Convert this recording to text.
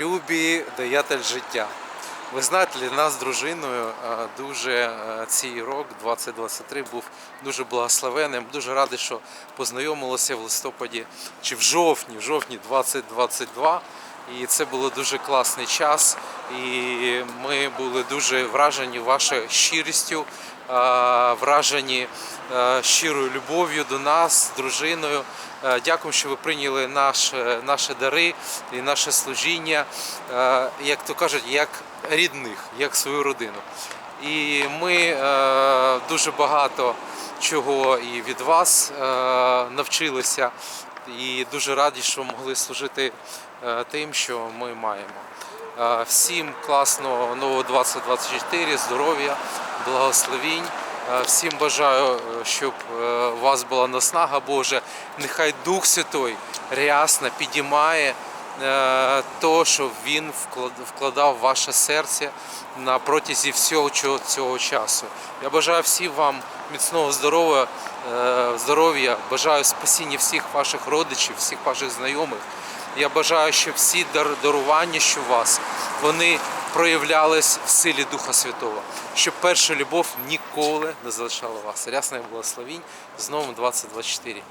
Любі даятель життя. Ви знаєте, для нас з дружиною е, дуже е, цей рок 2023 був дуже благословенним. Дуже радий, що познайомилися в листопаді чи в жовтні, в жовтні 2022. І це було дуже класний час. І ми були дуже вражені вашою щирістю, вражені е, щирою любов'ю до нас, дружиною. Е, Дякую, що ви прийняли наш, е, наші дари і наше служіння, е, як то кажуть, як рідних, як свою родину. І ми е, дуже багато чого і від вас е, навчилися, і дуже раді, що могли служити е, тим, що ми маємо. Всім класного нового 2024, здоров'я, благословінь. Всім бажаю, е, щоб е, у вас була наснага Божа. Нехай Дух Святой рясно підіймає е, то, що він вкладав в ваше серце на протязі всього цього, часу. Я бажаю всім вам міцного здоров'я, здоров'я, бажаю спасіння всіх ваших родичів, всіх ваших знайомих. Я бажаю, щоб всі дар- дарування, що у вас, вони проявлялись в силі Духа Святого, щоб перша любов ніколи не залишала вас. Рясне благословінь з новим 2024.